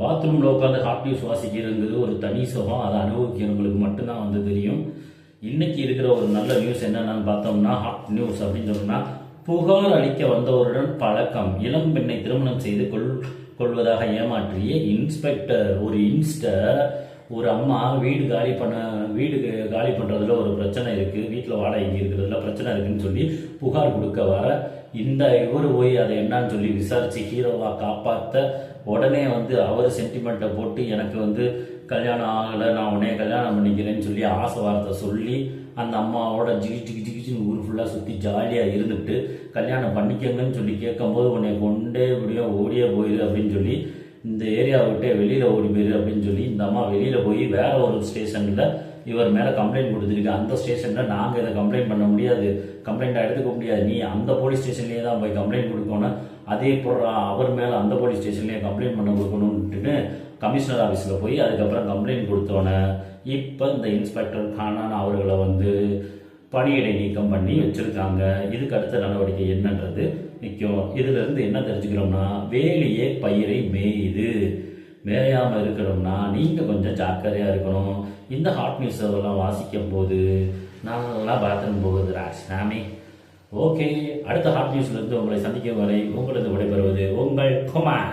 பாத்ரூமில் உட்காந்து hot news வாசிக்கிறதுங்கிறது ஒரு தனி சுகம். அதை அனுபவிக்கிறவங்களுக்கு மட்டும்தான் வந்து தெரியும். இன்னைக்கு இருக்கிற ஒரு நல்ல நியூஸ் என்னென்னு பார்த்தோம்னா ஹாட் நியூஸ் அப்படின்னு சொன்னோம்னா புகார் அளிக்க வந்தவருடன் பழக்கம் இளம் பெண்ணை திருமணம் செய்து கொள் கொள்வதாக ஏமாற்றிய இன்ஸ்பெக்டர் ஒரு இன்ஸ்டர் ஒரு அம்மா வீடு காலி பண்ண வீடு காலி பண்ணுறதுல ஒரு பிரச்சனை இருக்குது வீட்டில் வாடகைக்கு இருக்கிறதுல பிரச்சனை இருக்குன்னு சொல்லி புகார் கொடுக்க வர இந்த இவர் போய் அதை என்னன்னு சொல்லி விசாரித்து ஹீரோவாக காப்பாற்ற உடனே வந்து அவர் சென்டிமெண்ட்டை போட்டு எனக்கு வந்து கல்யாணம் ஆகலை நான் உடனே கல்யாணம் பண்ணிக்கிறேன்னு சொல்லி ஆசை வார்த்தை சொல்லி அந்த அம்மாவோட ஜிகி ஜிகி ஜிகிச்சின்னு ஊர் ஃபுல்லாக சுற்றி ஜாலியாக இருந்துட்டு கல்யாணம் பண்ணிக்கங்கன்னு சொல்லி கேட்கும்போது உன்னை கொண்டே இப்படியோ ஓடியே போயிடு அப்படின்னு சொல்லி இந்த ஏரியா விட்டே வெளியில் ஓடி போயிரு அப்படின்னு சொல்லி இந்த அம்மா வெளியில் போய் வேற ஒரு ஸ்டேஷனில் இவர் மேலே கம்ப்ளைண்ட் கொடுத்துருக்கு. அந்த ஸ்டேஷனில் நாங்கள் இதை கம்ப்ளைண்ட் பண்ண முடியாது. கம்ப்ளைண்ட்டாக எடுத்துக்க முடியாது. நீ அந்த போலீஸ் ஸ்டேஷன்லேயே தான் போய் கம்ப்ளைண்ட் கொடுக்கணும். அதே போல் அவர் மேலே அந்த போலீஸ் ஸ்டேஷன்லேயே கம்ப்ளைண்ட் பண்ண கொடுக்கணும்ட்டுன்னு கமிஷனர் ஆஃபீஸில் போய் அதுக்கப்புறம் கம்ப்ளைண்ட் கொடுத்தோன்னே இப்போ இந்த இன்ஸ்பெக்டர் கானான் அவர்களை வந்து பணியிடை நீக்கம் பண்ணி வச்சிருக்காங்க. இதுக்கு அடுத்த நடவடிக்கை என்னன்றது நிற்கும் இதுல இருந்து என்ன தெரிஞ்சுக்கிறோம்னா வேலியே பயிரை மேயுது. மேயாமல் இருக்கிறோம்னா நீங்கள் கொஞ்சம் ஜாக்கிரதையாக இருக்கணும். இந்த ஹாட் நியூஸ் அதெல்லாம் வாசிக்கும் போது நாங்களாம் பாத்ரூம் போகுது ராசினாமி ஓகே அடுத்த ஹாட் நியூஸ்லேருந்து உங்களை சந்திக்கும் வரை உங்களது விடைபெறுவது உங்கள் குமார்.